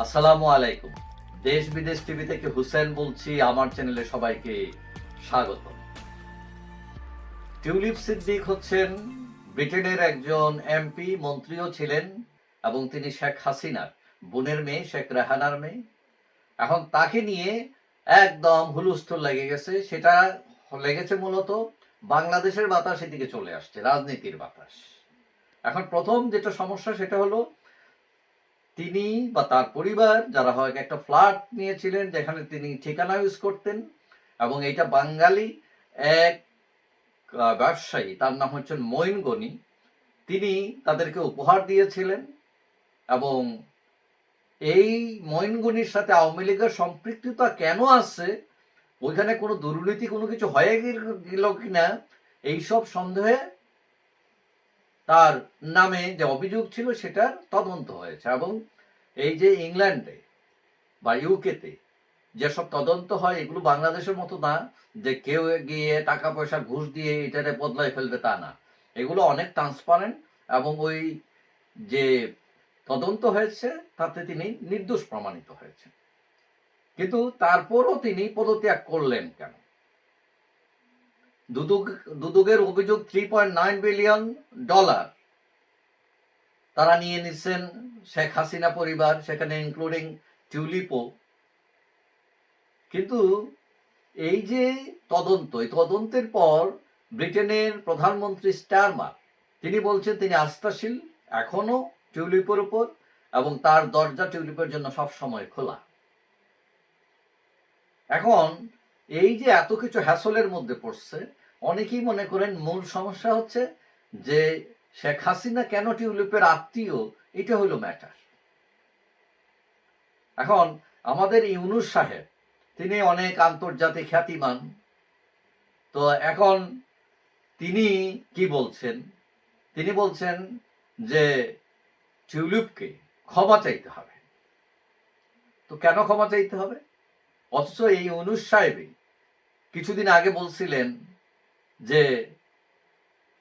আসসালামু আলাইকুম। দেশ বিদেশ টিভি থেকে হুসেন বলছি, আমার চ্যানেলে সবাইকে স্বাগত। টিউলিপ সিদ্দিক হচ্ছেন ব্রিটেনের একজন এমপি, মন্ত্রীও ছিলেন, এবং তিনি শেখ হাসিনার বোনের মেয়ে, শেখ রেহানার মেয়ে। এখন তাকে নিয়ে একদম হুলুস্থুল লেগে গেছে। সেটা লেগেছে মূলত বাংলাদেশের বাতাস এদিকে চলে আসছে, রাজনীতির বাতাস। এখন প্রথম যেটা সমস্যা, সেটা হলো তিনি বা তার পরিবার যারা হয় একটা ফ্ল্যাট নিয়েছিলেন যেখানে তিনি ঠিকানা ইউজ করতেন, এবং এটা বাঙালি এক ব্যবসায়ী, তার নাম হচ্ছেন মঈন গনি। তিনি তাদেরকে উপহার দিয়েছিলেন এবং এই মঈন গনির সাথে আওয়ামী লীগের সম্পৃক্ততা কেন আছে, ওইখানে কোনো দুর্নীতি কোনো কিছু হয়ে গেল- কিনা, এইসব সন্দেহে তার নামে যে অভিযোগ ছিল সেটার তদন্ত হয়েছে এবং এই যে ইংল্যান্ডে বা ইউকেতে যেসব তদন্ত হয়, এগুলো বাংলাদেশের মতো না যে কেউ গিয়ে টাকা পয়সা ঘুষ দিয়ে এটারে বদলায় ফেলবে তা না। এগুলো অনেক ট্রান্সপারেন্ট এবং ওই যে তদন্ত হয়েছে, তাতে তিনি নির্দোষ প্রমাণিত হয়েছে কিন্তু তারপরও তিনি পদত্যাগ করলেন কেন? দুদুক, দুদুকের অভিযোগ three point nine billion dollar তারা নিয়ে নিচ্ছেন শেখ হাসিনা পরিবার, সেখানে ইনক্লুডিং টিউলিপো কিন্তু এই যে তদন্ত, এই তদন্তের পর ব্রিটেনের প্রধানমন্ত্রী স্টারমার তিনি বলছেন তিনি আস্থাশীল, এখনও টিউলিপের উপর এবং তার দরজা টিউলিপের জন্য সব সময় খোলা। এখন এই যে এত কিছু হ্যাসলের মধ্যে পড়ছে অনেকেই মনে করেন মূল সমস্যা হচ্ছে যে শেখ হাসিনা কেন টিউলিপের আত্মীয়? এটা হলো ম্যাটার এখন আমাদের ইউনুস সাহেব, তিনি অনেক আন্তর্জাতিক খ্যাতিমান। তো এখন তিনি কি বলছেন? তিনি বলছেন যে টিউলিপকে ক্ষমা চাইতে হবে। তো কেন ক্ষমা চাইতে হবে? অথচ এই অনুষ সাহেবই কিছুদিন আগে বলছিলেন যে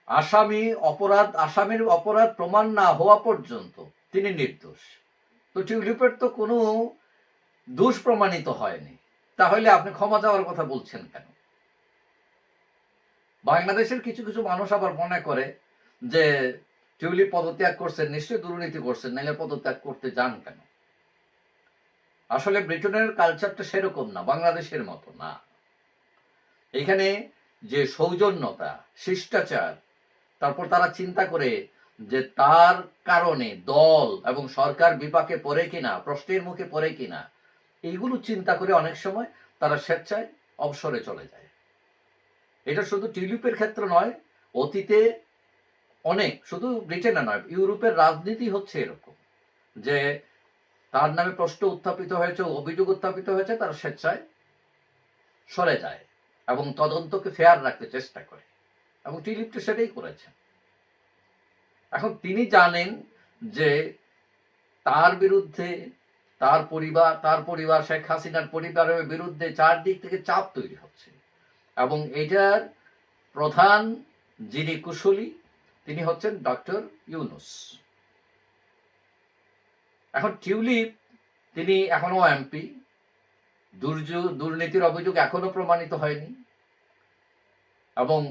আসামি অপরাধ, আসামির অপরাধ প্রমাণ না হওয়া পর্যন্ত তিনি নির্দোষ। তো টিউলিপের তো কোনো দোষ প্রমাণিত হয়নি। তাহলে আপনি ক্ষমা চাওয়ার কথা বলছেন কেন? বাংলাদেশের কিছু কিছু মানুষ আবার মনে করে যে টিউলিপ পদত্যাগ করছেন, নিশ্চয়ই দুর্নীতি করছেন, নাহলে পদত্যাগ করতে যান কেন? আসলে ব্রিটেনের কালচারটা সেরকম না, বাংলাদেশের মতো না। এখানে যে সৌজন্যতা, শিষ্টাচার, তারপর তারা চিন্তা করে যে তার কারণে দল এবং সরকার বিপাকে পড়ে কিনা, প্রশ্নের মুখে পড়ে কিনা, এইগুলো চিন্তা করে অনেক সময় তারা স্বেচ্ছায় অবসরে চলে যায়। এটা শুধু টিউলিপের ক্ষেত্রে নয়, অতীতে অনেক, শুধু ব্রিটেনে নয়, ইউরোপের রাজনীতি হচ্ছে এরকম যে তার নামে প্রশ্ন উত্থাপিত হয়েছে, অভিযোগ উত্থাপিত হয়েছে, তারা স্বেচ্ছায় সরে যায়। এবং তদন্তকে ফেয়ার রাখতে চেষ্টা করে। এবং টিলিপ তো সেটাই করেছেন এখন তিনি জানেন যে তার বিরুদ্ধে তার পরিবার তার পরিবার, শেখ হাসিনার পরিবারের বিরুদ্ধে চারদিক থেকে চাপ তৈরি হচ্ছে। এবং এটার প্রধান যিনি কুশলী, তিনি হচ্ছেন ডক্টর ইউনুস। এখন টিউলিপ তিনি এখনও এমপি দুর্যোগ দুর্নীতির অভিযোগ এখনও প্রমাণিত হয়নি। এবং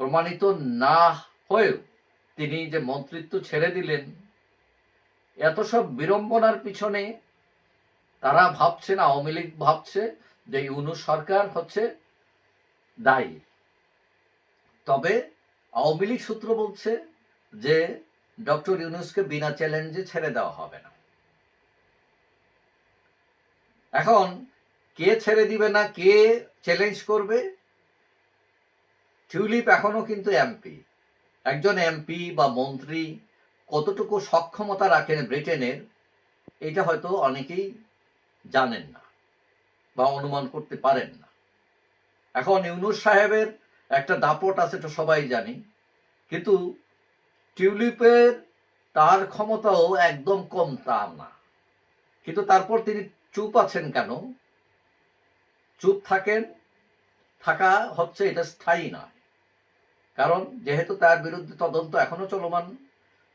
প্রমাণিত না হয়েও তিনি যে মন্ত্রিত্ব ছেড়ে দিলেন, এত সব বিড়ম্বনার পিছনে তারা ভাবছে না, আওয়ামী লীগ ভাবছে যে ইউনুস সরকার হচ্ছে দায়ী। তবে আওয়ামী লীগ সূত্র বলছে যে ডক্টর ইউনুসকে বিনা চ্যালেঞ্জে ছেড়ে দেওয়া হবে না। এখন কে ছেড়ে দিবে না, কে চ্যালেঞ্জ করবে? টিউলিপ এখনও কিন্তু এমপি একজন এমপি বা মন্ত্রী কতটুকু সক্ষমতা রাখেন ব্রিটেনের, এটা হয়তো অনেকেই জানেন না বা অনুমান করতে পারেন না। এখন ইউনুস সাহেবের একটা দাপট আছে তো সবাই জানি। কিন্তু টিউলিপের তার ক্ষমতাও একদম কম তা না। কিন্তু তারপর তিনি চুপ আছেন কেন? চুপ থাকেন, থাকা হচ্ছে এটা স্থায়ী নয়। কারণ যেহেতু তার বিরুদ্ধে তদন্ত এখনও চলমান,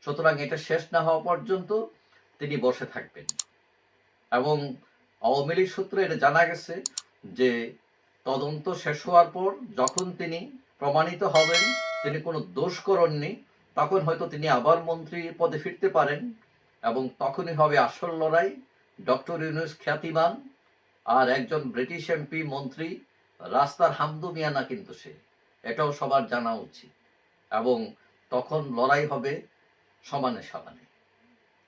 সুতরাং এটা শেষ না হওয়া পর্যন্ত তিনি বসে থাকবেন। এবং আওয়ামী লীগ সূত্রে এটা জানা গেছে যে তদন্ত শেষ হওয়ার পর যখন তিনি প্রমাণিত হবেন, তিনি কোনো দোষ করেননি, তখন হয়তো তিনি আবার মন্ত্রী পদে ফিরতে পারেন এবং তখনই হবে আসল লড়াই ডক্টর ইউনুস খ্যাতিমান আর একজন ব্রিটিশ এমপি মন্ত্রী রাস্তার হামদু মিয়া না কিন্তু সে। এটাও সবার জানা উচিত। এবং তখন লড়াই হবে সমানে সমানে।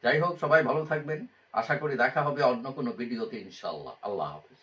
যাই হোক, সবাই ভালো থাকবেন। আশা করি দেখা হবে অন্য কোনো ভিডিওতে ইনশাল্লাহ আল্লাহ হাফিজ।